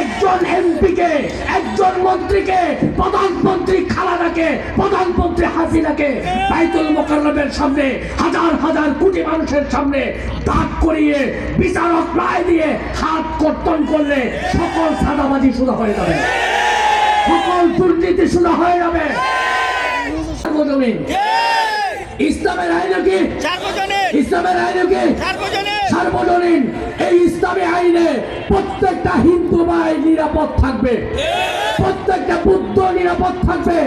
একজন এমপিকে একজন মন্ত্রীকে প্রধানমন্ত্রী খালাদাকে প্রধানমন্ত্রী হাসিনাকে বাইতুল মোকাররমের সামনে হাজার হাজার কোটি মানুষের সামনে দাগ করিয়ে বিচারক রায় দিয়ে হাত কর্তন করলে সকল সাদাবাজি শুরু হয়ে যাবে। সকল দুর্নীতি শুরু হয়ে যাবে। ইসলামের আইন কি? ইসলামের আইন কি? সার্বজনীন এই ইসলামী আইনে প্রত্যেকটা হিন্দু ভাই নিরাপদ থাকবে। প্রত্যেকটা বুদ্ধ নিরাপদ থাকবে।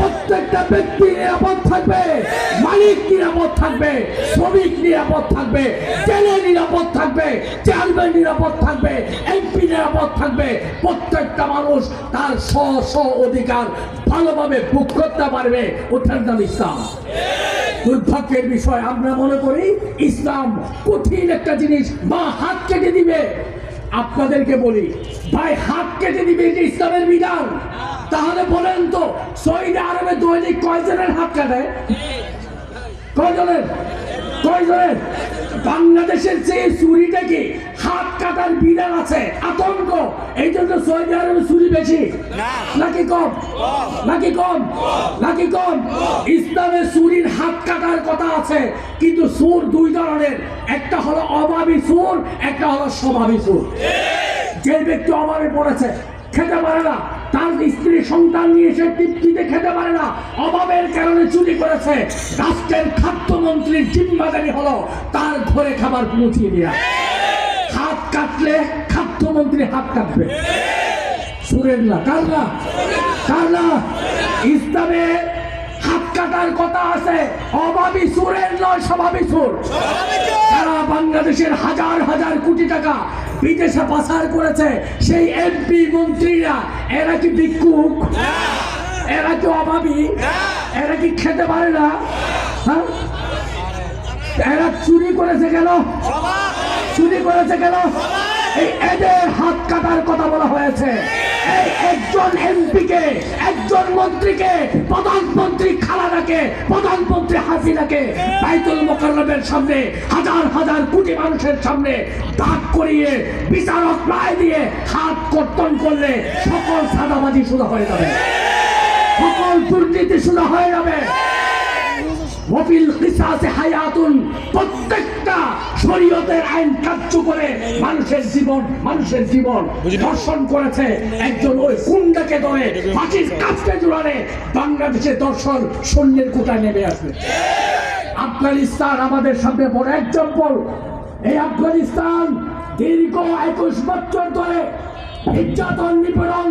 প্রত্যেকটা ব্যক্তি নিরাপদ থাকবে। মালিক নিরাপদ থাকবে। শ্রমিক নিরাপদ থাকবে। জেলে নিরাপদ থাকবে। চেয়ারম্যান নিরাপদ থাকবে। এমপি নিরাপদ থাকবে। প্রত্যেকটা মানুষ তার স্ব স্ব অধিকার ভালোভাবে ভোগ করতে পারবে। ওঠার নাম ইসলাম দুর্ভাগ্যের বিষয়। আমরা মনে করি ইসলাম কঠিন একটা জিনিস। মা হাত কেটে দিবে। আপনাদেরকে বলি, ভাই হাত কেটে দিবে এটা ইসলামের বিধান। তাহলে বলেন তো, সৌদি আরবে দৈনিক কয়জনের হাত কাটে? কয়জনের? কয়জনের? বাংলাদেশের চেয়ে চুরিটা কি? হাত কাটার বিধান আছে আতঙ্ক। এই জন্য সৌদি আরবে চুরি বেশি নাকি কম? নাকি কম? নাকি কম? ইসলামে চুরির হাত কাটার কথা আছে কিন্তু সুর দুই ধরনের। একটা হলো অভাবী সুর একটা হলো স্বভাবী সুর। যে ব্যক্তি অভাবে পড়েছে খেতে পারে না। তার স্ত্রী সন্তান নিয়ে সে তৃপ্তিতে খেতে পারে না। অভাবের কারণে চুরি করেছে। রাষ্ট্রের খাদ্যমন্ত্রীর জিম্মাদারি হলো তার ঘরে খাবার পৌঁছিয়ে দেওয়া কাটলে খাদ্যমন্ত্রী হাত কাটবে। সুরের না কার না কার না ইসলামে হাত কাটার কথা আছে। অভাবী সুরের নয়, স্বভাবী সুর। সারা বাংলাদেশের হাজার হাজার কোটি টাকা বিদেশে পাচার করেছে সেই এমপি মন্ত্রীরা। এরা কি ভিক্ষুক? এরা কি অভাবী? এরা কি খেতে পারে না? হ্যাঁ? এরা চুরি করেছে কেন? চুরি করেছে কেন? এই এদের হাত কাটার কথা বলা হয়েছে। এই একজন এমপিকে, একজন মন্ত্রীকে, প্রধানমন্ত্রী খালাদাকে, প্রধানমন্ত্রী হাসিনাকে বাইতুল মোকাররমের সামনে, হাজার হাজার কোটি মানুষের সামনে দাগ করিয়ে, বিচারক রায় দিয়ে হাত কর্তন করলে সকল সাদাবাজি শুরু হয়ে যাবে। সকল দুর্নীতি শুরু হয়ে যাবে। ওয়াফিল কিসাসে হায়াতুন প্রত্যেকটা শরীয়তের আইন কার্য করে মানুষের জীবন মানুষের জীবন দর্শন করেছে। একজন ওই কুন্ডাকে ধরে মাটির জোড়ালে বাংলাদেশের দর্শন সৈন্যের কোটায় নেমে আসবে। আফগানিস্তান আমাদের সামনে বড় এক্সাম্পল এই আফগানিস্তান দীর্ঘ একুশ বছর ধরে নির্যাতন নিপীড়ন